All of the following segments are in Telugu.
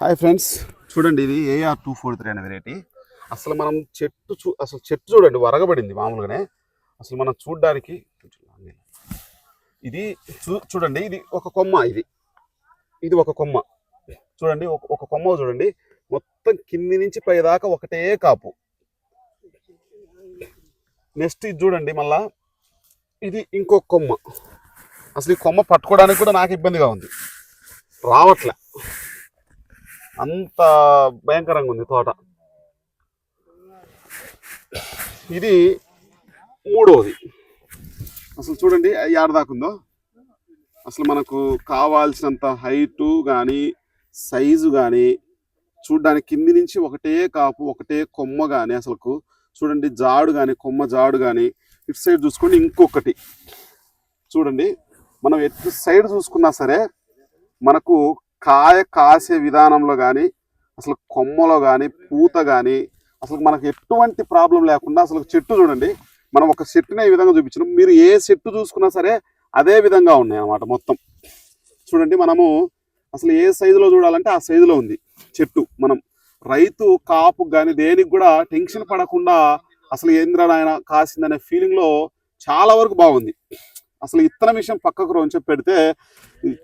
Hi friends. చూడండి ఇది ఏఆర్ టూ ఫోర్ త్రీ అనే వెరైటీ అసలు మనం చెట్టు చూ అసలు చెట్టు చూడండి వరగబడింది మామూలుగానే. అసలు మనం చూడడానికి ఇది చూ చూడండి ఇది ఒక కొమ్మ ఇది. ఇది ఒక కొమ్మ. చూడండి ఒక కొమ్మ చూడండి. మొత్తం కింది నుంచి పై దాకా ఒకటే కాపు. నెక్స్ట్ ఇది చూడండి మళ్ళా. ఇది ఇంకొక కొమ్మ. అసలు ఈ కొమ్మ పట్టుకోవడానికి కూడా నాకు ఇబ్బందిగా ఉంది. రావట్లే. అంత భయంకరంగా ఉంది తోట. ఇది మూడోది. అసలు చూడండి ఏడ అసలు మనకు కావాల్సినంత హైటు కానీ సైజు కానీ చూడడానికి కింది నుంచి ఒకటే కాపు ఒకటే కొమ్మ కానీ అసలుకు. చూడండి జాడు కానీ కొమ్మ జాడు కానీ ఇటు సైడ్ చూసుకోండి ఇంకొకటి. చూడండి మనం ఎటు సైడ్ చూసుకున్నా సరే మనకు కాయ కాసే విధానంలో కానీ అసలు కొమ్మలో కానీ పూత కానీ అసలు మనకు ఎటువంటి ప్రాబ్లం లేకుండా అసలు చెట్టు చూడండి. మనం ఒక చెట్టుని ఈ విధంగా చూపించినాం? మీరు ఏ చెట్టు చూసుకున్నా సరే అదే విధంగా ఉన్నాయి అన్నమాట మొత్తం. చూడండి మనము అసలు ఏ సైజులో చూడాలంటే ఆ సైజులో ఉంది చెట్టు మనం. రైతు కాపు కానీ దేనికి కూడా టెన్షన్ పడకుండా అసలు ఏంద్ర నాయన కాసిందనే ఫీలింగ్లో చాలా వరకు బాగుంది. అసలు ఇత్తనం విషయం పక్కకు రోజు పెడితే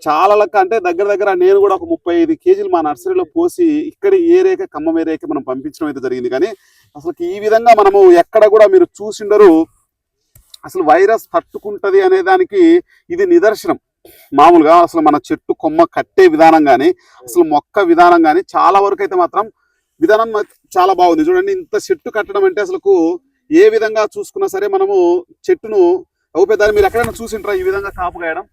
చాలా లెక్క అంటే దగ్గర దగ్గర నేను కూడా ఒక ముప్పై ఐదు కేజీలు మా నర్సరీలో పోసి ఇక్కడ ఏరేక ఖమ్మం ఏరేక మనం పంపించడం అయితే జరిగింది. కానీ అసలు ఈ విధంగా మనము ఎక్కడ కూడా మీరు చూసిండరు. అసలు వైరస్ తట్టుకుంటుంది అనే దానికి ఇది నిదర్శనం. మామూలుగా అసలు మన చెట్టు కొమ్మ కట్టే విధానం కానీ అసలు మొక్క విధానం కానీ చాలా వరకు అయితే మాత్రం విధానం చాలా బాగుంది. చూడండి ఇంత చెట్టు కట్టడం అంటే అసలుకు ఏ విధంగా చూసుకున్నా సరే మనము చెట్టును అవుపేదాన్ని మీరు ఎక్కడైనా చూసింటారా ఈ విధంగా కాపు కాయడం?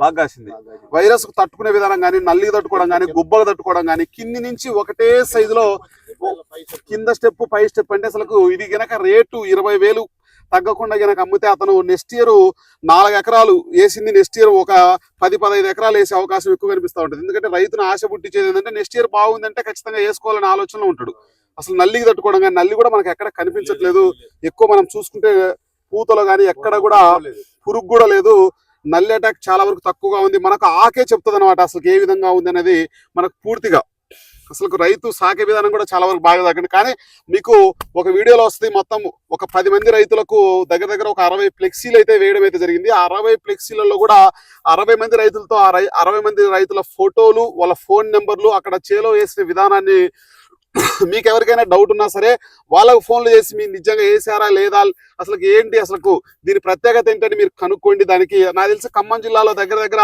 బాగా కాసింది. వైరస్ తట్టుకునే విధానం కానీ నల్లి తట్టుకోవడం కానీ గుబ్బలు తట్టుకోవడం కానీ కింది నుంచి ఒకటే సైజులో కింద స్టెప్ పై స్టెప్ అంటే అసలు ఇది గనక రేటు ఇరవై వేలు తగ్గకుండా గనక అమ్మితే అతను నెక్స్ట్ ఇయర్ నాలుగు ఎకరాలు వేసింది. నెక్స్ట్ ఇయర్ ఒక పది పదహైదు ఎకరాలు వేసే అవకాశం ఎక్కువ కనిపిస్తూ ఉంటుంది. ఎందుకంటే రైతును ఆశ పుట్టించేది ఏంటంటే నెక్స్ట్ ఇయర్ బాగుందంటే ఖచ్చితంగా వేసుకోవాలనే ఆలోచనలో ఉంటాడు. అసలు నల్లికి తట్టుకోవడం కానీ నల్లి కూడా మనకి ఎక్కడ కనిపించట్లేదు. ఎక్కువ మనం చూసుకుంటే పూతలో కానీ ఎక్కడ కూడా పురుగు కూడా లేదు. నల్లి అటాక్ చాలా వరకు తక్కువగా ఉంది. మనకు ఆకే చెప్తుంది అనమాట అసలు ఏ విధంగా ఉంది అనేది మనకు పూర్తిగా. అసలు రైతు సాకే విధానం కూడా చాలా వరకు బాగా తగ్గండి కానీ మీకు ఒక వీడియోలో వస్తుంది మొత్తం ఒక పది మంది రైతులకు దగ్గర దగ్గర ఒక అరవై ఫ్లెక్సీలు అయితే వేయడం అయితే జరిగింది. ఆ అరవై ఫ్లెక్సీలలో కూడా అరవై మంది రైతులతో ఆ అరవై మంది రైతుల ఫోటోలు వాళ్ళ ఫోన్ నెంబర్లు అక్కడ చేలో వేసిన విధానాన్ని మీకు ఎవరికైనా డౌట్ ఉన్నా సరే వాళ్ళకు ఫోన్లు చేసి మీరు నిజంగా వేసారా లేదా? అసలు ఏంటి అసలు దీని ప్రత్యేకత ఏంటని మీరు కనుక్కోండి. దానికి నాకు తెలిసి ఖమ్మం జిల్లాలో దగ్గర దగ్గర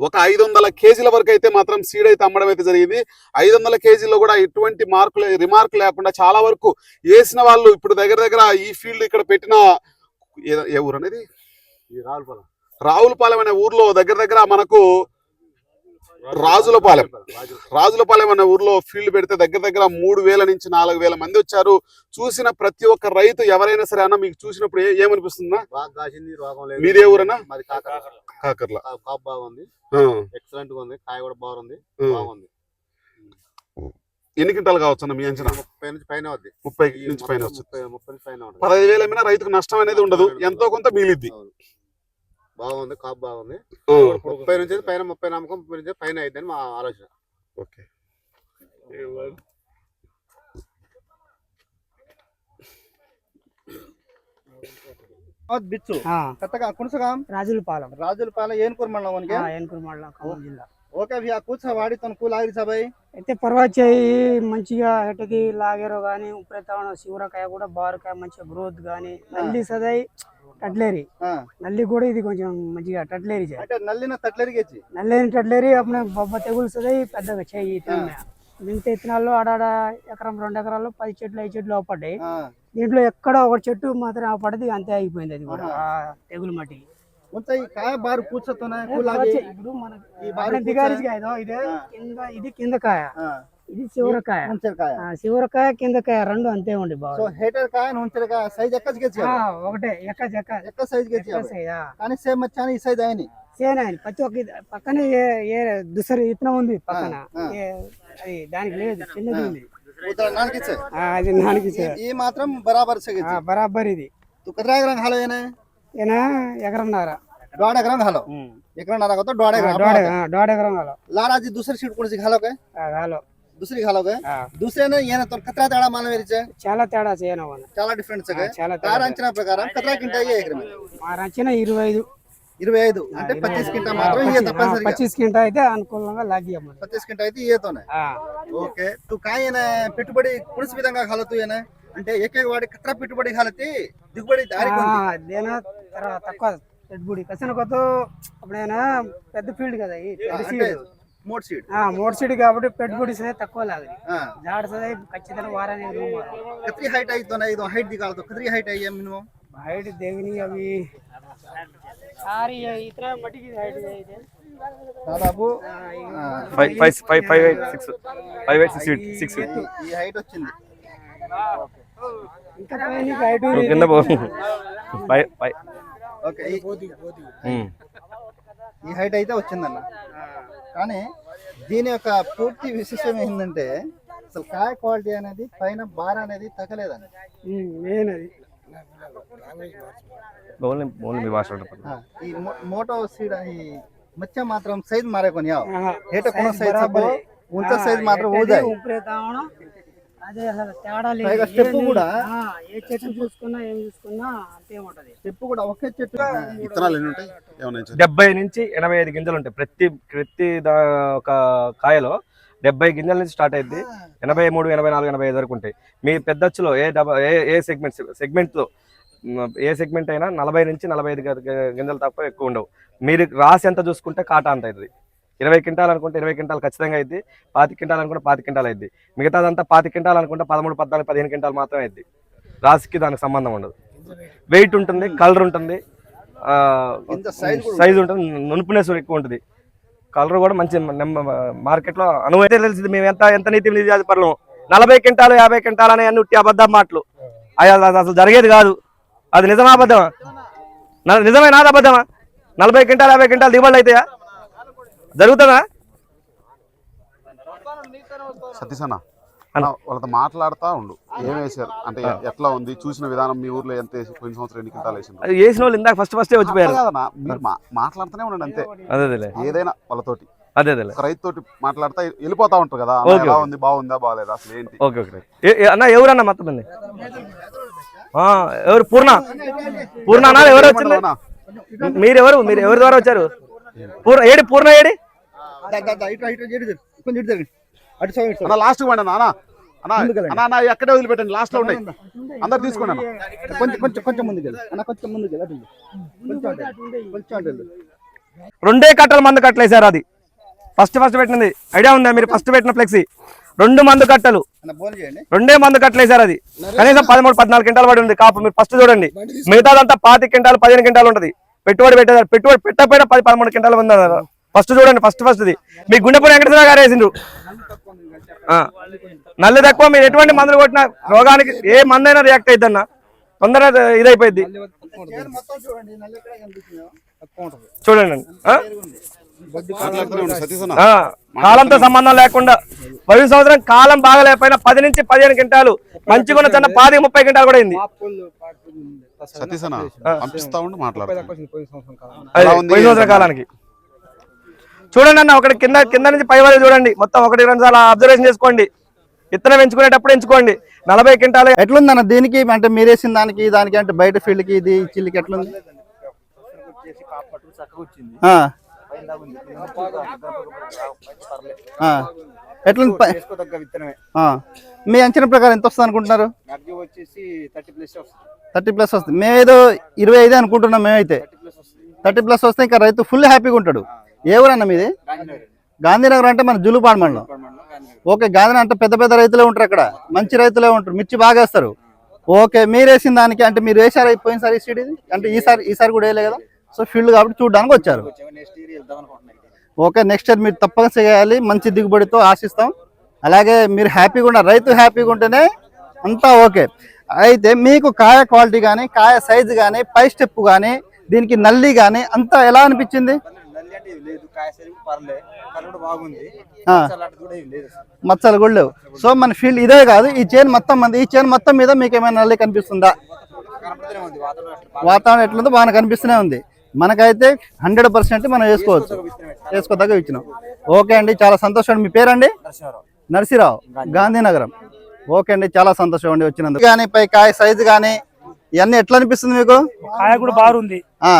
ఒక ఐదు వందల కేజీల వరకు అయితే మాత్రం సీడ్ అయితే అమ్మడం అయితే జరిగింది. ఐదు వందల కేజీలో కూడా ఎటువంటి మార్కులు రిమార్క్ లేకుండా చాలా వరకు వేసిన వాళ్ళు ఇప్పుడు దగ్గర దగ్గర ఈ ఫీల్డ్ ఇక్కడ పెట్టిన ఏ- ఊరు అనేది? రావులపాలెం. రావులపాలెం అనే ఊర్లో దగ్గర దగ్గర మనకు రాజులపాలెం రాజులపాలెం అనే ఊర్లో ఫీల్డ్ పెడితే దగ్గర దగ్గర మూడు వేల నుంచి నాలుగు వేల మంది వచ్చారు. చూసిన ప్రతి ఒక్క రైతు ఎవరైనా సరే అన్న మీకు చూసినప్పుడు ఏమనిపిస్తుందా? మీదే ఊరన్నా? కాకర్ల. బాగుంది. ఎక్సలెంట్గా ఉంది. కాయ కూడా బాగుంది. బాగుంది. ఎన్ని క్వింటాలు కావచ్చు అన్న మీ అంచనా? ముప్పై నుంచి పైన వద్ది ముప్పై నుంచి పైన పదహైదు వేల ఏమైనా రైతుకు నష్టం అనేది ఉండదు. ఎంతో కొంత మిగిలిద్ది. బాగుంది కాపు బాగుంది. ఆ, ముప్పై నుంచి పైన ముప్పై నమ్మకం ముప్పై నుంచి పైన అయిద్దని మా ఆలోచన. ఓకే. బిచ్చు. ఆ, కత్తగా ఆ, ఖమ్మం జిల్లా. ఓకే కూర్చో వాడి తన కూల ఆగిరి సబాయి అయితే మంచిగా ఎటకి లాగేరో కానీ ఉపరితనం శివరకాయ కూడా బారకాయ మంచిగా గ్రోత్ కానీ నల్లి సదాయి టట్లేరి నల్లి కూడా ఇది కొంచెం మంచిగా టట్లేరి అంటే నల్లిన తట్లరిగేచ్చి నల్లేని టట్లేరి అప్పుడు బొబ్బ తెగులు సదాయి పెద్దగా చేయి మిగతా ఇత్తనాల్లో ఆడాడ ఎకరం రెండు ఎకరాల్లో పది చెట్లు ఐదు చెట్లు అవపడ్డాయి. దీంట్లో ఎక్కడ ఒక చెట్టు మాత్రం పడది అంతే అయిపోయింది అది కూడా తెగులు మట్టి కాయ బారు ఇప్పుడు ఇదో ఆ. కింద ఇది కింద కాయ. ఇది శివరకాయ కాయ ఆ, శివరకాయ కింద కాయ రెండు అంతే ఉండి సో బాగా హేటర్ కాయ నుంచర్ కాయ సైజ్ ఎక్కడికి గెచ్చి ఆ, ఒకటే ఎక్క చెక్క ఎక్క సైజ్ గెచ్చి కానీ సేమ్ వచ్చాను ఈ సైజ్ ఆయన సేన ఆయన ప్రతి ఒక్క ఇది- పక్కనే ఏ ఏ దుసరి ఇత్తనం ఉంది పక్కన ఆ. ఏ- అది దానికి లేదు చిన్నది ఉంది నాన్నకి ఇచ్చే ఆ, అది నానికి చే- ఈ మాత్రం బరాబర్ ఆ, బరాబర్ ఇది తు కర్రాగరం హాలో ఏనే ఏనా ఎకరన్నర दौड़ एकर घालो एकरा नारा को तो दौड़ एकर దోడ దోడ ఎకరం కాలం लारा जी दूसरी सीट कौन सी घालो के కాలం दूसरी घालो के दूसरे ने ये ना तो कतरा तड़ा मान मेरी चे చాలా తేడా చేయను అవన్న. చాలా డిఫరెంట్ ఆ, చాలా తార తేడా అంచనా ప్రకారం కతరా కింట అయ్యే ఎకరం మా రచన ఇరవై ఐదు ఇరవై ఐదు అంటే పచ్చీస్ కింట మాత్రం ఇయ్యే తప్పనిసరిగా పచ్చిస్ కింట అయితే అనుకూలంగా లాగియమ్మ పచ్చీస్ కింట అయితే ఇయ్యేతోనే ఓకే తు కాయన పెట్టుబడి కుడిసి విధంగా హాలతు ఏనా అంటే ఏకే వాడి కత్ర పెట్టుబడి హాలతి దిగుబడి దారి దేనా తర్వాత తక్కువ పెట్టుబడి కసిన కొత్త అప్పుడైనా పెద్ద ఫీల్డ్ కదా ఇది పెద్ద అంటే సీడ్ మోడ్ సీడ్. మూడు సీడ్ కాబట్టి పెట్టుబడి సరే తక్కువ లాగది జాడ సదే ఖచ్చితంగా వారానికి కత్రి హైట్ అయితోనే ఇది హైట్ దిగాలతో. కత్రి హైట్ అయ్యే మినిమం? హైట్ దేవిని అవి. సారీ ఇతర మట్టికి హైట్ అయితే. దాదాపు five five five five eight six. Five eight six six. ఈ హైట్ వచ్చింది. ఇంకా హైట్ కింద పో. ఫైవ్ ఫైవ్ ఓకే ఈ హైట్ అయితే వచ్చిందన్న. కానీ దీని యొక్క పూర్తి విశేషం ఏంటంటే అసలు కాయ క్వాలిటీ అనేది పైన బార్ అనేది తగ్గలేదండి మెయిన్ అది ఓన్లీ ఓన్లీ మీ భాష ఉంటుంది. ఆ, ఈ మోటో సీడ్ ఈ మಚ್ಚ మాత్రం సైజ్ మారే కొని. ఏట కొన సైజ్ ఆ, సైజ్ మాత్రం ఊదాయి అదే అసలు తేడా లేదు. ఏ కూడా. ఆ, ఏ చెట్టు చూసుకున్నా ఏం చూసుకున్నా అంతే ఉంటది. కూడా ఒకే చెట్టు. విత్తనాలు ఎన్ని ఉంటాయి? ఏమైనా ఇచ్చారా? డెబ్బై నుంచి ఎనభై ఐదు గింజలు ఉంటాయి. ప్రతి ప్రతి దా ఒక కాయలో డెబ్బై గింజల నుంచి స్టార్ట్ అయింది ఎనభై మూడు ఎనభై నాలుగు ఎనభై ఐదు వరకు ఉంటాయి. మీ పెద్దచ్చులో ఏ డబ ఏ ఏ సెగ్మెంట్ సెగ్మెంట్లో ఏ సెగ్మెంట్ అయినా నలభై నుంచి నలభై ఐదు గింజలు తప్ప ఎక్కువ ఉండవు. మీరు రాసి ఎంత చూసుకుంటే కాటా అంత అవుతుంది ఇరవై క్వింటాల్ అనుకుంటే ఇరవై క్వింటాల్ ఖచ్చితంగా అయింది పాతి క్వింటాల్ అనుకుంటే పాతి క్వింటాల్ అయింది మిగతాదంతా పాతి క్వింటాల్ అనుకుంటే పదమూడు పద్నాలుగు పదిహేను క్వింటాల్ మాత్రమే అయింది రాశికి దానికి సంబంధం ఉండదు. వెయిట్ ఉంటుంది కలర్ ఉంటుంది సైజ్ ఉంటుంది నునుపునెస్ ఎక్కువ ఉంటుంది. కలర్ కూడా మంచి మార్కెట్లో అనువైతే తెలిసింది మేము ఎంత ఎంత నీతి నిజాది పర్లం నలభై క్వింటాలు యాభై క్వింటాలు అనే అన్ని ఉట్టి అబద్ధం మాటలు. అసలు- జరిగేది కాదు. అది నిజమా అబద్ధమా? న- నిజమే నాది అబద్ధమా? నలభై క్వింటాలు యాభై క్వింటాలు దిగుబడులు అవుతాయా జరుగుతుందా? సతీష్ అన్న వాళ్ళతో మాట్లాడుతా ఉండు. ఏం వేసారు అంటే ఎట్లా ఉంది? చూసిన విధానం మీ ఊర్లో ఎంత పోయిన సంవత్సరం ఎన్ని కింటాలు వేసిండ్రు? అది వేసిన వాళ్ళు ఇందాక ఫస్ట్ ఫస్టే వచ్చిపోయారు. కాదన్నా, మీరు మాట్లాడుతూనే ఉండండి అంతే. అదే అదేలే ఏదైనా వాళ్ళతోటి. అదే ఒక రైతు తోటి మాట్లాడతా వెళ్ళిపోతా ఉంటారు కదా. ఎలా ఉంది? బాగుందా? బాగాలేదా? అసలు ఏంటి? Okay okay. అన్న ఎవరన్నా మొత్తం ఎవరు? పూర్ణ. పూర్ణ అన్న ఎవరు వచ్చింది? అన్న, మీరు ఎవరు మీరు ఎవరి ద్వారా వచ్చారు? పూర్ణ ఏడి? పూర్ణ ఏడి? కొంచెం లాస్ట్ పండి అన్న అన్న ఎక్కడే వదిలిపెట్టండి? లాస్ట్లో ఉన్నాయి. అందరు తీసుకోండి అన్న. కొంచెం కొంచెం కొంచెం ముందుకు. అన్న ముందుకు. రెండే కట్టలు మందు కట్టలేసారు అది. ఫస్ట్ ఫస్ట్ పెట్టినది ఐడియా ఉందా? మీరు ఫస్ట్ పెట్టిన ఫ్లెక్సీ రెండు మందు కట్టలు. రెండే మందు కట్టలేసారు అది. కనీసం పదమూడు పద్నాలుగు క్వింటాలు పడి ఉంది. కాపు మీరు ఫస్ట్ చూడండి. మిగతాదంతా పాతి క్వింటాలు పదిహేను క్వింటాలు ఉంటుంది. పెట్టుబడి పెట్టేదారు. పెట్టుబడి పెట్టకపోయినా పది పదమూడు క్వింటాలు ఉంది? ఫస్ట్ చూడండి ఫస్ట్ ఫస్ట్ ఇది మీ గుండెపూడి వెంకటేశ్వర గారు వేసిండ్రు. నల్లి తక్కువ మీరు ఎటువంటి మందులు కొట్టినా రోగానికి ఏ మందైనా రియాక్ట్ అయిద్దన్న. తొందరగా ఇదైపోయింది చూడండి. కాలంతో సంబంధం లేకుండా పది సంవత్సరం కాలం బాగలేకపోయినా పది నుంచి పదిహేను క్వింటాలు మంచిగా చిన్న పాది ముప్పై క్వింటాలు కూడా అయింది? పోయిన సంవత్సరం కాలానికి. చూడండి అన్న ఒకటి కింద కింద నుంచి పై వరకు చూడండి. మొత్తం ఒకటి రెండు సార్లు అబ్జర్వేషన్ చేసుకోండి. విత్తనం ఎంచుకునేటప్పుడు ఎంచుకోండి. నలభై క్వింటాలు. ఎట్లుంది అన్న దీనికి అంటే మీరేసిన దానికి దానికి అంటే బయట ఫీల్డ్కి ఇది చిల్లికి ఎట్లుంది? ఎట్లుంది? పై- మీ అంచనా ప్రకారం ఎంత వస్తుంది అనుకుంటున్నారు? థర్టీ ప్లస్ థర్టీ ప్లస్ వస్తుంది. మేమేదో ఇరవై ఐదు అనుకుంటున్నాం మేమైతే. థర్టీ ప్లస్ వస్తే ఇంకా రైతు ఫుల్ హ్యాపీగా ఉంటాడు. ఏ ఊరన్న మీది? గాంధీనగర్ అంటే మన జులుపాడు మండలం. ఓకే గాంధీ అంటే పెద్ద పెద్ద రైతులే ఉంటారు అక్కడ. మంచి రైతులే ఉంటారు. మిర్చి బాగా వేస్తారు. ఓకే మీరు వేసిన దానికి అంటే మీరు వేసారు పోయినసారి ఈ సీడ్ ఇది అంటే ఈసారి ఈసారి కూడా వేయలే కదా? సో ఫీల్డ్ కాబట్టి చూడడానికి వచ్చారు. ఓకే నెక్స్ట్ ఇయర్ మీరు తప్పక చేయాలి. మంచి దిగుబడితో ఆశిస్తాం. అలాగే మీరు హ్యాపీగా ఉన్నారు రైతు హ్యాపీగా ఉంటేనే అంతా ఓకే. అయితే మీకు కాయ క్వాలిటీ కానీ కాయ సైజు కానీ పై స్టెప్ కానీ దీనికి నల్లి కానీ అంతా ఎలా అనిపించింది? లేదు కాయ సరి పర్లే కలర్ కూడా బాగుంది. కూడా లేదు. మచ్చలు కూడా లేవు. సో మన ఫీల్డ్ ఇదే కాదు ఈ చైన్ మొత్తం మంది ఈ చైన్ మొత్తం మీద మీకు ఏమైనా నల్లి కనిపిస్తుందా? వాతావరణం ఎట్లుందో బాగా కనిపిస్తూనే ఉంది. మనకైతే హండ్రెడ్ పర్సెంట్ మనం వేసుకోవచ్చు. వేసుకోదగ్గ ఇచ్చినాం ఓకే అండి చాలా సంతోషం అండి. మీ పేరండి? నరసిరావు గాంధీనగరం. ఓకే అండి చాలా సంతోషం అండి వచ్చినందుకు. కానీ పై కాయ సైజు కానీ ఇవన్నీ ఎట్లా అనిపిస్తుంది మీకు? కాయ కూడా బాగుంది. ఆ,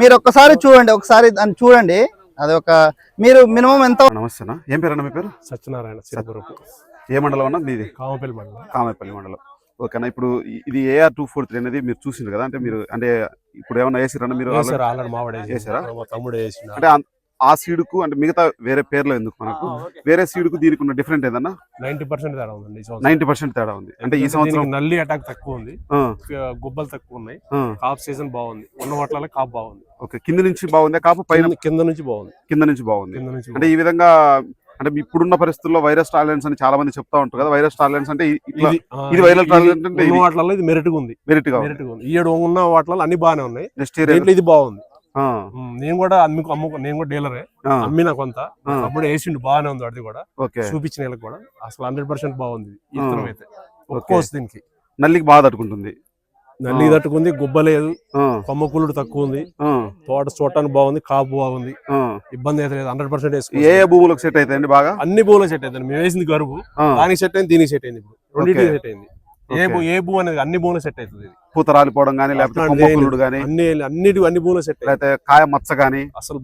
మీరు ఒక్కసారి చూడండి ఒకసారి దాన్ని చూడండి. అది ఒక మీరు మినిమం ఎంత నమస్తేనా. ఏం పేరు అన్న మీ పేరు? సత్యనారాయణ సిరిపురపు ఏ మండలం అన్న? మీది? కామపల్లి మండలం. కామేపల్లి మండలం. ఓకేనా ఇప్పుడు ఇది ఏఆర్ టూ ఫోర్ త్రీ అనేది మీరు చూసిండ్రు కదా అంటే మీరు అంటే ఇప్పుడు ఏమన్నా వేసిరన్నా మీరు? వేసారు? మా తమ్ముడు అంటే ఆ- సీడుకు అంటే మిగతా వేరే పేర్లు ఎందుకు మనకు? వేరే సీడుకు దీనికి ఉన్న డిఫరెంట్ ఏదన్నా? నైన్టీ పర్సెంట్ తేడా సంవత్సరం. నైన్టీ పర్సెంట్ తేడా ఉంది. అంటే ఈ సంవత్సరం నల్లి అటాక్ తక్కువ ఉంది. గుబ్బలు తక్కువ ఉన్నాయి. కాప్ సీజన్ బాగుంది. ఉన్న వాటిలో కాప్ బాగుంది. ఓకే. కింద నుంచి బాగుంది? కాపు పైన కింద- నుంచి బాగుంది. కింద నుంచి బాగుంది. అంటే ఈ విధంగా అంటే ఇప్పుడున్న పరిస్థితుల్లో వైరస్ టాలెన్స్ అని చాలా మంది చెప్తా ఉంటారు కదా. వైరస్ టాలెన్స్ అంటే ఇది ఇది- talent అంటే. వాటిలో ఇది. మెరిట్గా ఉంది. వెరైటీ గా మెరిట్గా ఉంది. ఈ ఏడు ఉన్న వాటిలో అన్ని బాగానే ఉన్నాయి. నెక్స్ట్ ఇయర్ ఇది బాగుంది. నేను కూడా అమ్ముకు అమ్ముకు నేను కూడా డీలరే. అమ్మిన కొంత. అప్పుడు వేసిండు బాగానే ఉంది అది కూడా. చూపించిన వీళ్ళకి కూడా. అసలు హండ్రెడ్ పర్సెంట్ బాగుంది. విత్తనం అయితే. దీనికి. నల్లికి బాగా తట్టుకుంటుంది. నల్లి తట్టుకుంది గుబ్బ లేదు. కొమ్మ కూలుడు తక్కువ ఉంది. తోట చూడటానికి బాగుంది కాపు బాగుంది. ఇబ్బంది అయితే లేదు. హండ్రెడ్ పర్సెంట్ ఏ ఏ భూములకు సెట్ అవుతాయండి బాగా? అన్ని భూములు సెట్ అయింది మేము వేసింది గరువు. దానికి సెట్ అయింది దీనికి సెట్ అయింది ఇప్పుడు. రెండింటికి. సెట్ అయింది. ఏ భూ ఏ భూ అనేది అన్ని భూములు సెట్ అవుతుంది. పూత రాలిపోవడం కానీ లేకపోతే కొమ్మకులుడు కానీ అన్ని అన్నిటి అన్ని భూములు సెట్ లేకపోతే కాయ మచ్చ కానీ అసలు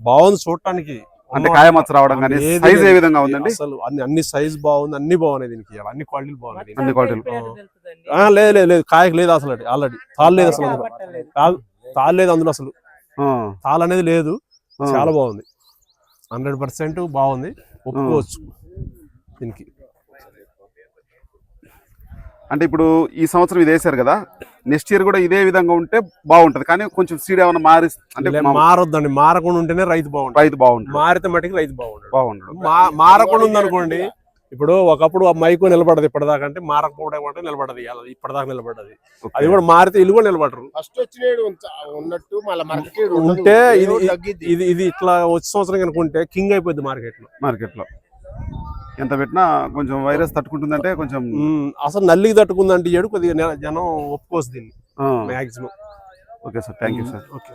బాగుంది చూడటానికి. అంటే కాయ మచ్చ రావడం కానీ సైజ్ ఏ. విధంగా ఉందండి? అసలు అన్ని అన్ని సైజ్ బాగుంది అన్ని బాగున్నాయి దీనికి. అన్ని క్వాలిటీలు బాగున్నాయి. అన్ని క్వాలిటీలు ఆ, లేదు లేదు లేదు. కాయకు లేదు అసలు ఆల్రెడీ తాళ్ళు లేదు అసలు అందులో. తాళ్ళు- లేదు అందులో అసలు. ఆ, తాళ్ళు అనేది లేదు. చాలా బాగుంది. హండ్రెడ్ పర్సెంట్ బాగుంది. ఒప్పుకోవచ్చు. దీనికి. అంటే ఇప్పుడు ఈ సంవత్సరం ఇది వేశారు కదా నెక్స్ట్ ఇయర్ కూడా ఇదే విధంగా ఉంటే బాగుంటది. కానీ కొంచెం సీడ్ ఏమైనా మారి అంటే మారొద్దండి. మారకుండా ఉంటేనే రైతు బాగుంటుంది. రైతు బాగుంటుంది. మారితే మటుకు రైతు బాగుంటుంది. బాగుంటుంది. మా- మారకుండా ఉందనుకోండి ఇప్పుడు ఒకప్పుడు ఆ మైకు నిలబడదు ఇప్పటిదాకా అంటే మారకపోవడం అంటే నిలబడదు ఇప్పటిదాకా నిలబడదు. అది కూడా మారితే ఇల్లు కూడా నిలబడరు. ఫస్ట్ ఉన్నట్టు ఉంటే ఇది ఇది ఇది ఇట్లా వచ్చే సంవత్సరం కనుకుంటే కింగ్ అయిపోద్ది మార్కెట్లో. మార్కెట్లో. ఎంత పెట్టినా కొంచెం వైరస్ తట్టుకుంటుందంటే కొంచెం అసలు నల్లికి తట్టుకుందంటే ఏడు కొద్దిగా జనం ఒప్పుకోవచ్చు దీన్ని maximum okay sir thank you sir. Okay.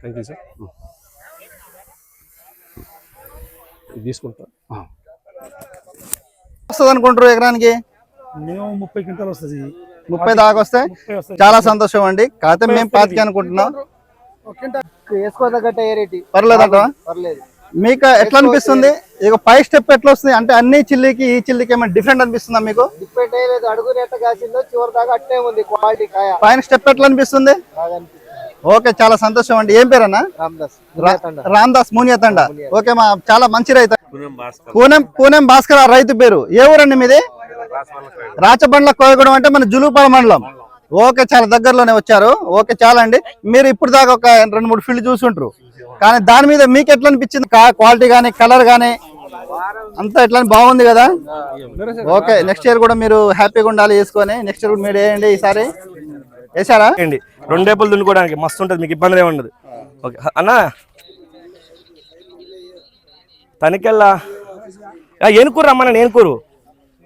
Thank you sir ఇది తీసుకుంటా. వస్తుంది అనుకుంటారు ఎకరానికి? మినిమం ముప్పై క్వింటాల్ వస్తుంది. ముప్పై దాకా వస్తే చాలా సంతోషం అండి. కాకపోతే మేము పాతికి అనుకుంటున్నాం. పర్లేదంట పర్లేదు. మీకు ఎట్లా అనిపిస్తుంది? ఇక పై స్టెప్ ఎట్లా వస్తుంది అంటే అన్ని చిల్లికి ఈ చిల్లికి ఏమైనా డిఫరెంట్ అనిపిస్తుందా మీకు? డిపెండ్ అయ్యలేదు కాసిందో చివరి దాకా అట్టే ఉంది క్వాలిటీ కాయ. పైన స్టెప్ ఎట్లా అనిపిస్తుంది? ఓకే చాలా సంతోషం అండి. ఏం పేరన్నా? రామ్దాస్ మునియతండ ఓకే మా చాలా మంచి రైతు. పూనెం పూనెం భాస్కర్ ఆ రైతు పేరు. ఏ ఊరండి మీది? రాచబండ్ల కోయగూడెం అంటే మన జులుపాల మండలం. ఓకే చాలా దగ్గరలోనే వచ్చారు. ఓకే చాలా అండి మీరు ఇప్పుడు దాకా ఒక రెండు మూడు ఫీల్డ్ చూసుంటారు కానీ దాని మీద మీకు ఎట్లా అనిపించింది క్వాలిటీ కానీ కలర్ కానీ అంతా ఎట్లా బాగుంది కదా? ఓకే నెక్స్ట్ ఇయర్ కూడా మీరు హ్యాపీగా ఉండాలి వేసుకొని నెక్స్ట్ ఇయర్ కూడా మీరు వేయండి ఈసారి. వేసారా అండి రెండు రేపులు దున్నుకోవడానికి మస్తు ఉంటుంది మీకు ఇబ్బంది ఏమి ఉండదు. ఓకే అన్నా! తనికెళ్ళా? ఏనుకూరు రమ్మన్నా ఏనుకూరు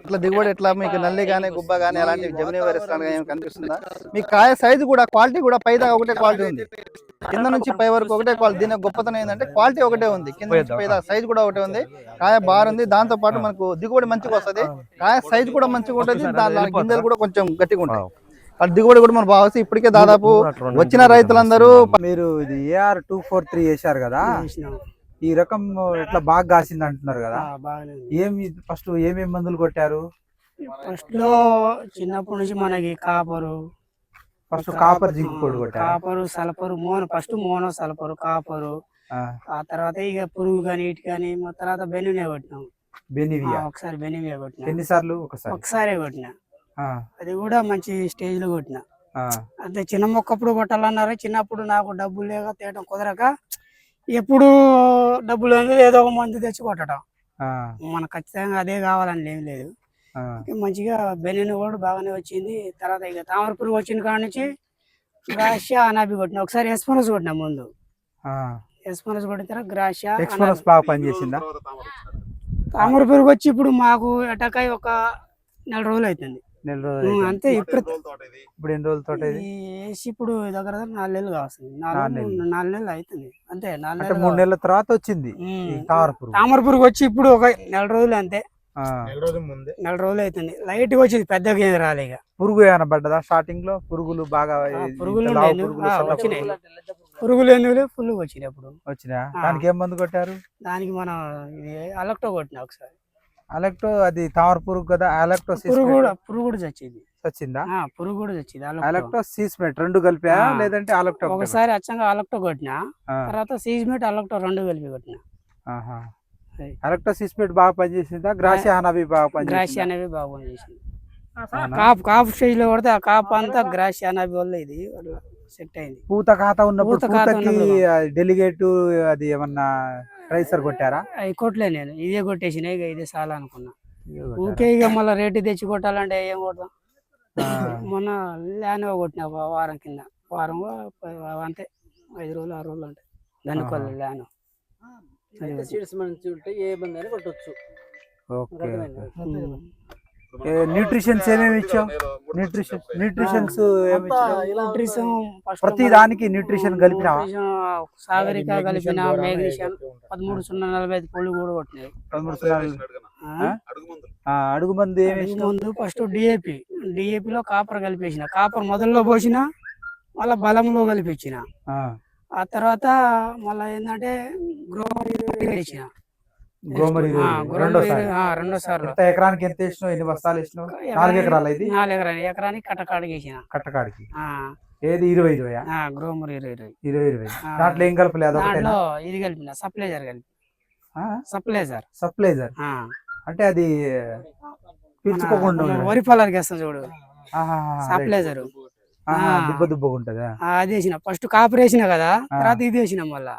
ఇట్లా దిగుబడి ఎట్లా? మీకు నల్లి కానీ గుబ్బ కానీ అలాంటి జమినీ వైరస్ కానీ కనిపిస్తుందా? మీ కాయ సైజు కూడా క్వాలిటీ కూడా పై దాకా ఒకటే క్వాలిటీ ఉంది. కింద నుంచి పై వరకు ఒకటే క్వాలిటీ దీని గొప్పతనం ఏంటంటే క్వాలిటీ ఒకటే ఉంది. కింద నుంచి పై దాకా సైజు కూడా ఒకటే ఉంది. కాయ బారుంది దాంతో పాటు మనకు దిగుబడి మంచిగా వస్తది. కాయ సైజు కూడా మంచిగా ఉంటుంది. దాని గింజలు కూడా కొంచెం గట్టిగా ఉంటాయి. ఆ దిగుబడి కూడా మనకు బాగా ఇప్పటికే దాదాపు వచ్చిన రైతులందరూ మీరు ఇది ఏఆర్ టూ ఫోర్ త్రీ వేశారు కదా? ఈ రకం ఎట్లా బాగా కాసింది అంటున్నారు కదా. ఏమి ఫస్ట్ ఏమేమి మందులు కొట్టారు? ఫస్ట్లో చిన్నప్పటి నుంచి మనకి కాపరు ఫస్ట్ కాపర్ జింక్ పొడి కొట్టారు? Copper sulphur mono first mono sulphur copper. ఆ. తర్వాత ఇక పురుగు కానీ ఇటు కానీ తర్వాత బెనిమియా కొట్టినాం. బెనివియా? ఒకసారి బెనిమియా కొట్టినా. ఎన్నిసార్లు? ఒకసారి. ఒకసారే కొట్టినా. అది కూడా మంచి స్టేజ్లో కొట్టినా అంటే చిన్న మొక్కప్పుడు కొట్టాలన్నారు చిన్నప్పుడు నాకు డబ్బులు లేక తేయడం కుదరక ఎప్పుడు డబ్బులు అనేది ఏదో ఒక మందు తెచ్చి కొట్టడం. ఆ, మనకు ఖచ్చితంగా అదే కావాలని ఏం లేదు. మంచిగా బెనిన్ కూడా బాగానే వచ్చింది. తర్వాత ఇక తామర పురుగు వచ్చిన కాడ నుంచి గ్రాషియా అనాబి కొట్టిన. ఒకసారి ఎస్పనస్ కొట్టిన ముందు. ఆ. ఎస్పనస్ కొట్టిన తర్వాత గ్రాషియా ఎక్స్ప్రెస్ బాగా పనిచేసిందా? తామర పురుగు వచ్చి ఇప్పుడు మాకు అటాక్ అయి ఒక నెల రోజులు అవుతుంది. నెల రోజులు. అంతే ఇప్పుడు ఇప్పుడు ఎన్ని రోజుల తోట ఇది వేసి ఇప్పుడు దగ్గర దగ్గర నాలుగు నెలలు కావస్తుంది నాలుగు నాలుగు నెలలు. అవుతుంది అంతే నాలుగు నెలలు మూడు నెలల తర్వాత వచ్చింది ఉమ్. ఈ తామర పురుగు తామర పురుగు వచ్చి ఇప్పుడు ఒక నెల రోజులు అంతే. ఆ. నెల రోజుల ముందే? నెల రోజులు అవుతుంది లైట్గా వచ్చింది పెద్దగా ఏం రాలే ఇక. పురుగు ఏమైనా పడ్డదా? స్టార్టింగ్లో పురుగులు బాగా పురుగులు వచ్చినాయి. పురుగులు. ఎందుకు ఫుల్ వచ్చినాయి అప్పుడు. వచ్చినా. దానికి ఏం మందు కొట్టారు? దానికి మనం ఇది అలక్టో కొట్టిన ఒకసారి. అలెక్టో అది తామర పురుగు కదా అలెక్టో పురుగు కూడా పురుగు కూడా చచ్చింది వచ్చిందా ఆ, పురుగు కూడా చచ్చింది అలక్టో అలెక్టో సీస్మెట్ రెండు కలిపా. లేదంటే అలెక్టో? ఒకసారి అచ్చంగా అలక్టో కొట్టిన. తర్వాత సీజ్మేట్ అలక్టో రెండు కలిపి కొట్టిన. అలెక్టో సీస్మెట్ బాగా పనిచేసిందా గ్రాసియా హనాబి బాగా గ్రాసి పనిచేసిందా అనేవి బాగా పనిచేసింది? కాపు కాపు స్టేజ్లో కొడితే ఆ కాపు అంతా గ్రాసి అనేవి వల్ల ఇది సెట్ అయింది పూత ఖాతా ఉన్నప్పుడు పూత ఖాతా పూతకి ఉన్నప్పుడు. డెలిగేట్ అది ఏమన్నా ట్రైసర్ కొట్టారా? అవి కొట్టలే నేను. ఇదే కొట్టేసిన ఇక ఇదే చాలా అనుకున్నా. ఊకే ఇక మళ్ళీ రేటు తెచ్చి కొట్టాలంటే ఏం కొడతాం? మొన్న ల్యానో కొట్టిన వారం కింద. వారం అంతే. ఐదు రోజులు ఆరు రోజులు అంటే దాని. కొల్ల ల్యానో. సీడ్స్ ఏ ఇబ్బంది అయినా కొట్టొచ్చు. ఓకే. న్యూట్రిషన్స్ ఏమేమి ఇచ్చావు? న్యూట్రిషన్ న్యూట్రిషన్స్ న్యూట్రిషన్ ప్రతి దానికి న్యూట్రిషన్ న్యూట్రిషన్ సాగరిక కలిపిన మేగ్నీషియం పదమూడు సున్నా నలభై ఐదు పొళ్ళు కూడా కొట్టినాయి. పదమూడు? ఆ, అడుగు మంది ఏమి? ముందు ఫస్ట్ డిఏపి డిఏపిలో కాపర్ కలిపేసిన. కాపర్ మొదల్లో పోసిన మళ్ళా బలంలో కలిపించిన ఆ, ఆ తర్వాత మళ్ళా ఏంటంటే గ్రోమర్ వేసిన గ్రోమర్ రెండోసారి ఎకరానికి ఎంత వేసినావు? ఎన్ని బస్తాలు వేసినావు? నాలుగు ఎకరాల ఇది? నాలుగు ఎకరాలు. ఎకరానికి కట్టకాడికి వేసిన. కట్టకాడికి. ఏది? ఇరవై ఇరవై గ్రోమర్ ఇరవై ఇరవై. ఇరవై ఇరవై. దాంట్లో ఏం కలపలేదు ఇది కలిపిన సప్లైజర్ కలిపి సప్లైజర్. సప్లైజర్. అంటే అది పీల్చుకోకుండా. వరి పొలాలకి వేస్తాం చూడు. సప్లైజర్. దుబ్బ దుబ్బగా ఉంటదా? అది వేసిన. ఫస్ట్ కాపర్ వేసిన కదా. తర్వాత ఇది వేసిన మళ్ళా.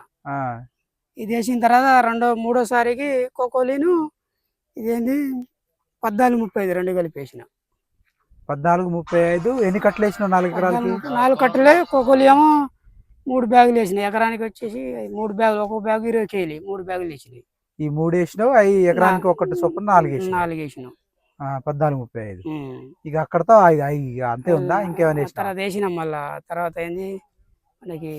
ఇది వేసిన తర్వాత రెండో మూడోసారికి కోకోలీను ఇదేంది? పద్నాలుగు ముప్పై ఐదు రెండు కలిపి వేసిన. పద్నాలుగు ముప్పై ఐదు ఎన్ని కట్టలు వేసినావు నాలుగు ఎకరాలకి? నాలుగు కట్టలే కోకోలి ఏమో మూడు బ్యాగులు వేసిన ఎకరానికి వచ్చేసి మూడు బ్యాగులు ఒక్కొక్క బ్యాగ్ ఇరవై కేజీ మూడు బ్యాగులు వేసినాయి. ఈ మూడు వేసినావు అవి ఎకరానికి ఒకటి చొప్పున నాలుగు వేసినావు. నాలుగు వేసినాం. ఆ, పద్నాలుగు ముప్పై ఐదు. ఇక అక్కడతో ఐదు అంతే ఉందా? ఇంకేమైనా వేసినావా? తర్వాత వేసినాం మళ్ళా. తర్వాత ఏంది? మనకి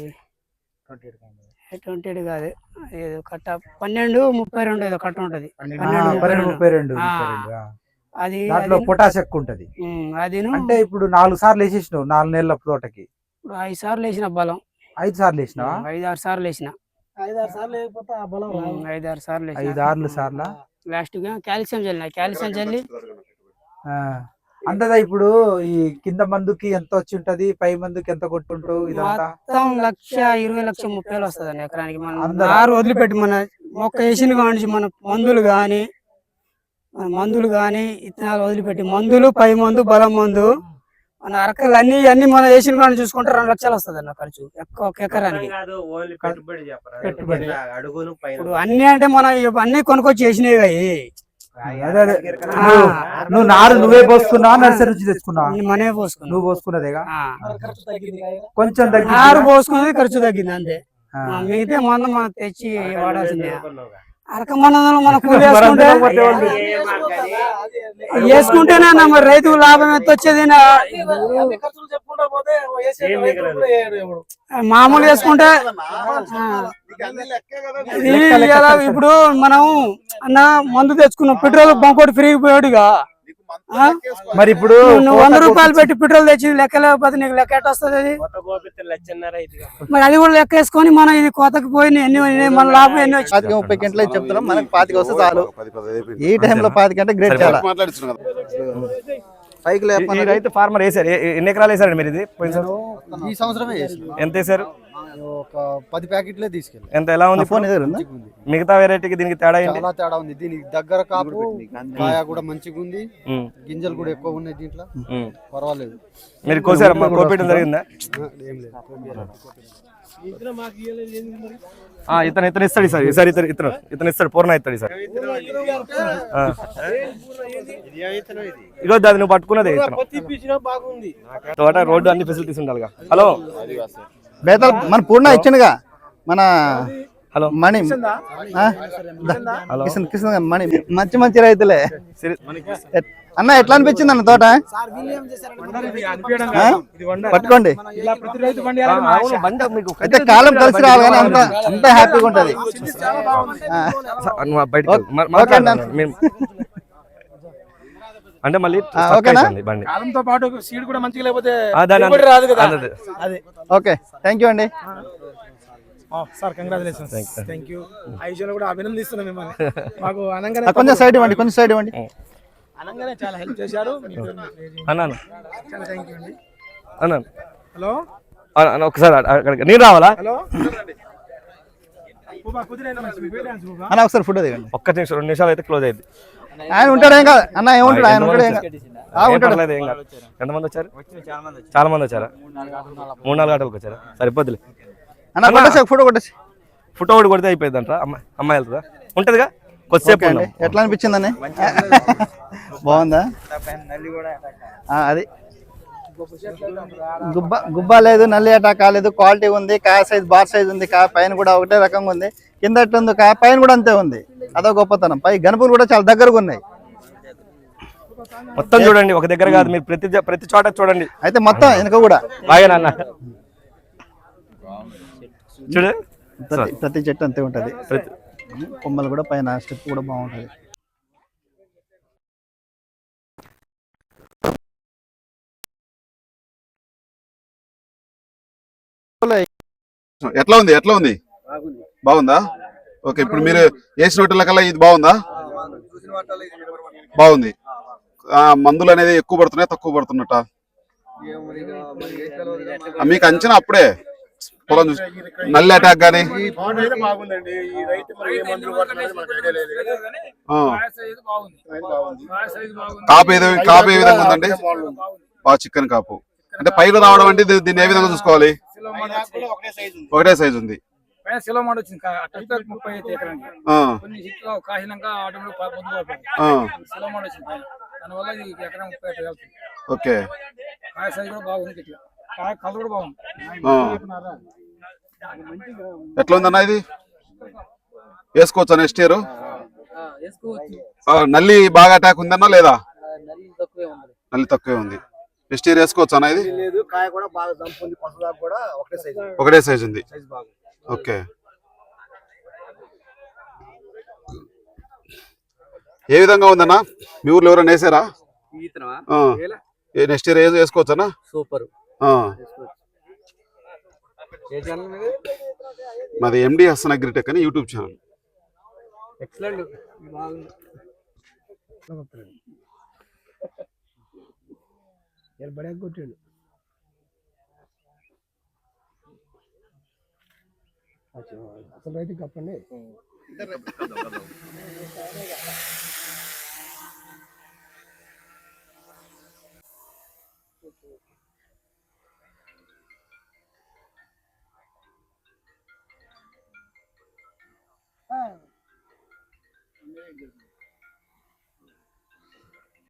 ట్వంటీ కాదు. ఏదో కట్ట పన్నెండు ముప్పై రెండు ఏదో కట్ట ఉంటది. పన్నెండు. ముప్పై రెండు. అది దాంట్లో అది- పొటాష్ ఎక్కువ ఉంటది. అదిను. అంటే ఇప్పుడు నాలుగు సార్లు వేసేసినావు నాలుగు నెలల తోటకి. ఇప్పుడు ఐదు సార్లు వేసిన బలం. ఐదు సార్లు వేసినావా? ఐదు ఆరు సార్లు వేసిన. ఐదారు సార్లు లేకపోతే ఆ బలం ఐదు ఆరు సార్లు వేసిన. ఐదు ఆరులు సార్లా? లాస్ట్గా కాల్షియం చల్లిన కాల్షియం చల్లి ఆ. అంతదా ఇప్పుడు ఈ కింద మందుకి ఎంత వచ్చి ఉంటది పై మందుకి ఎంత ఇదంతా మొత్తం లక్ష ఇరవై లక్ష ముప్పై వేలు వస్తుంది ఎకరానికి మనం? ఆరు వదిలిపెట్టి మన మొక్క వేసిన కానించి మన మందులు గాని మన మందులు గాని ఇత్తనాలు వదిలిపెట్టి మందులు పై మందు బలం మందు మన అరకలు అన్ని అన్ని మనం వేసిన కానీ చూసుకుంటే రెండు లక్షలు వస్తుంది అన్న ఖర్చు ఎక్కువ ఒక ఎకరానికి పెట్టుబడి. ఇప్పుడు అన్ని అంటే మనం అన్ని కొనుక్కొచ్చి వేసినవి. అదే అదే. ఆ, నువ్వు నారు నువ్వే పోసుకున్నావా నర్సరీ నుంచి తెచ్చుకున్నావా అన్ని మనమే పోసుకున్నాం నువ్వు పోసుకున్నదేగా. కొంచెం తగ్గి ఆరు పోసుకున్నది ఖర్చు తగ్గింది అంతే. మిగతా మంద మనం తెచ్చి వాడాల్సిందే. అరక మందంలో మన కూలి వేసుకుంటే. వేసుకుంటేనే అన్న మరి రైతుకు లాభం ఎంత వచ్చేది. మామూలు వేసుకుంటే ఇప్పుడు మనం అన్న మందు తెచ్చుకున్నాం పెట్రోల్ బంకోటి ఫ్రీ పోయాడుగా? మరి ఇప్పుడు నువ్వు వంద రూపాయలు పెట్టి పెట్రోల్ తెచ్చి లెక్క లేకపోతే నీకు లెక్క ఎట్ట వస్తుంది అది? మరి అది కూడా లెక్క వేసుకొని మనం ఇది కోతకి పోయి ఎన్ని మన లాభం ఎన్ని వచ్చి పాతిక ముప్పై గంటలు చెప్తున్నాం? మనకి పాతిక వస్తే చాలు. ఈ టైంలో పాతిక అంటే గ్రేట్ చాలా. మాట్లాడుతున్నాం కదా. పైకి ఈ లేపమన్నది. రైతు ఫార్మర్ వేసారు ఎన్ని ఎకరాలు వేసారండి మీరు ఇది? సంవత్సరం? ఈ సంవత్సరమే చేసిన ఎంత వేసారు ఒక పది ప్యాకెట్లే తీసుకెళ్ళి. ఎంత ఎలా ఉంది ఫోన్? మిగతా వెరైటీకి దీనికి తేడా ఏంటి? చాలా తేడా ఉంది. దీనికి దగ్గర కాపు కాయ కూడా మంచిగా ఉంది. గింజలు కూడా ఎక్కువ ఉన్నాయి దీంట్లో. పర్వాలేదు. మీరు కోసారు? కోపేయడం జరిగిందా? ఆ, ఏం లేదు. ఆ, ఇతను ఇతను ఇస్తాడు సార్ ఈసారి ఇతను ఇతను ఇతను ఇస్తాడు పూర్ణ ఇస్తాడు సార్ ఇగో అది నువ్వు పట్టుకున్నదే తోట రోడ్డు అన్ని ఫెసిలిటీస్ ఉండాలిగా. హలో? బేతాల్ మన పూర్ణ ఇచ్చిండుగా. మన హలో. మణి. కిషన్ కిషన్ మణి. మంచి మంచి రైతులే. సిరి- అన్న ఎట్లా అనిపించింది అన్న తోట? పట్టుకోండి. అయితే కాలం కలిసి రావాలి కానీ అంత అంత హ్యాపీగా ఉంటది ఆ. నువ్వు బయటికి వెళ్ళు. మ- ఓకే మాట్లాడండి. అన్న. మేము- అంటే మళ్ళీ బండి. కాలంతో పాటు సీడ్ కూడా మంచిగా లేకపోతే రాదు కదా. అదే. ఓకే థ్యాంక్ యూ అండి సార్ కంగ్రాచులేషన్స్ థ్యాంక్ యూ ఆ విషయంలో కూడా అభినందిస్తున్నాం మిమ్మల్ని. మాకు ఆ, అనగానే కొంచెం సైడ్ ఇవ్వండి కొంచెం సైడ్ ఇవ్వండి. అనగానే చాలా హెల్ప్ చేశారు. అన్నాను. చాలా థ్యాంక్ యూ అండి. అన్నాను. హలో? ఒకసారి అక్కడికి నేను రావాలా? హలో? అన్న ఒకసారి ఫోటో దిగండి. ఒక్క నిమిషం రెండు నిమిషాలు అయితే క్లోజ్ అయింది ఆయన ఉంటాడు ఏం కాదు. అన్న ఏముంటాడు ఆయన ఉంటాడు ఏం కాదు. ఆ, ఏం ఉంటాడు. పర్లేదు, ఏం కాదు. ఎంతమంది వచ్చారు? చాలా మంది వచ్చారా? మూడు నాలుగు ఆటోలకు వచ్చారా? సరిపోద్దులే. అన్న కొట్టేసి ఫోటో కొట్టేసి ఫోటో ఒకటి కొడితే అయిపోయిందంట అమ్మాయి అమ్మాయి వెళ్తుందా? ఉంటుందిగా? కొద్దిసేపు అండి. ఎట్లా అనిపించిందని బాగుందా? ఆ, అది. గుబ్బ గుబ్బ లేదు నల్లి అటా కాలేదు క్వాలిటీ ఉంది కాయ సైజ్ బార్ సైజ్ ఉంది కాయ పైన కూడా ఒకటే రకంగా ఉంది. కింద కాయ పైన కూడా అంతే ఉంది. అదో గొప్పతనం. పై గనుపులు కూడా చాలా దగ్గరగా ఉన్నాయి. మొత్తం చూడండి ఒక దగ్గర కాదు మీరు ప్రతి ప్రతి చోట చూడండి. అయితే మొత్తం వెనక కూడా. బాగా నాన్న. చూడు. ప్రతి ప్రతి చెట్టు అంతే ఉంటది. ప్రతి కొమ్మలు కూడా పైన స్టెప్ కూడా బాగుంటది. ఎట్లా ఉంది? ఎట్లా ఉంది? బాగుందా? ఓకే ఇప్పుడు మీరు వేసిన వాటిల కల్లా ఇది బాగుందా? బాగుంది. ఆ, మందులు అనేది ఎక్కువ పడుతున్నాయి తక్కువ పడుతున్నట్ట? మీకు అంచనా అప్పుడే. పొలం చూసి. నల్లి అటాక్ కానీ కాపు ఏదో కాపు ఏ విధంగా ఉందండి? బాగా చికెన్ కాపు. అంటే పైరు రావడం అంటే దీన్ని ఏ విధంగా చూసుకోవాలి? ఒకటే ఒకటే సైజు ఉంది. పైన సిలో మాట వచ్చింది. అట్ట ముప్పై అయితే ఎకరానికి. ఆ, కొన్ని చిట్లు కాసినాక ఆటోలో పొద్దు పడుతుంది మాట వచ్చింది. పైన దానివల్ల ఇది ఎకరం ముప్పై అయితే వెళ్తుంది ఓకే. కాయ సైజ్ కూడా బాగుంది గట్టిగా కాయ కలర్ కూడా బాగుంది. ఎట్లా ఉందన్న ఇది? వేసుకోవచ్చా నెక్స్ట్ ఇయర్ నల్లి బాగా అటాక్ ఉందన్నా లేదా? నల్లి తక్కువే ఉంది నల్లి తక్కువే ఉంది. నెక్స్ట్ ఇయర్ వేసుకోవచ్చా అన్న ఇది? లేదు కాయ కూడా బాగా దంపు ఉంది పసుపు దాకా కూడా ఒకటే సైజు ఒకటే సైజ్ ఉంది. సైజు బాగుంది ఓకే. ఏ విధంగా ఉందన్నా? మీ ఊర్లో ఎవరైనా వేసారా? నెక్స్ట్ ఇయర్ ఏదో వేసుకోవచ్చనా సూపర్. ఆ. ఏ ఛానల్ మీద? మాది ఎండి హసన్ అగ్రిటెక్ అని యూట్యూబ్ ఛానల్. ఎక్సలెంట్. బాగుంది. బడే కొట్టాడు అసలు రైతు కప్పండి